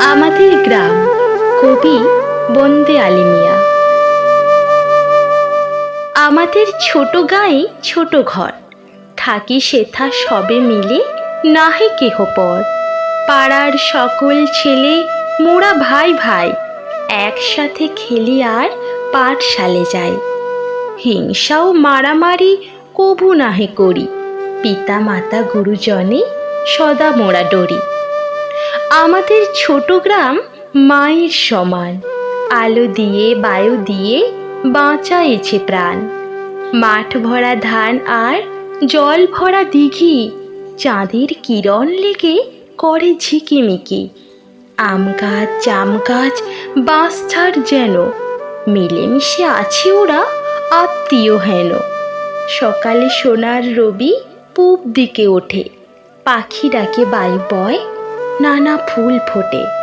আমাদের গ্রাম, কবি বন্দে আলিমিয়া আমাদের ছোট গাঁয়ে ছোট ঘর। থাকি সেথা সবে মিলে নাহে কেহ পর। পাড়ার সকল ছেলে, মোরা ভাই ভাই, একসাথে খেলি আর পাঠশালে যাই। হিংসাও মারামারি কবু নাহে করি পিতা মাতা গুরুজনে সদা মোরা ডরি। আমাদের ছোট গ্রাম মায়ের সমান। আলো দিয়ে, বায়ু দিয়ে বাঁচাইছে প্রাণ। মাঠ ভরা ধান আর জল ভরা দিঘি, চাঁদের কিরণ লেগে করে ঝিকিমিকি। আম গাছ, জাম গাছ বাঁশঝাড় যেন, মিলেমিশে আছে ওরা আত্মীয় হেন। সকালে সোনার রবি পূব দিকে ওঠে পাখি ডাকে বাই বয় नाना फूल फूटे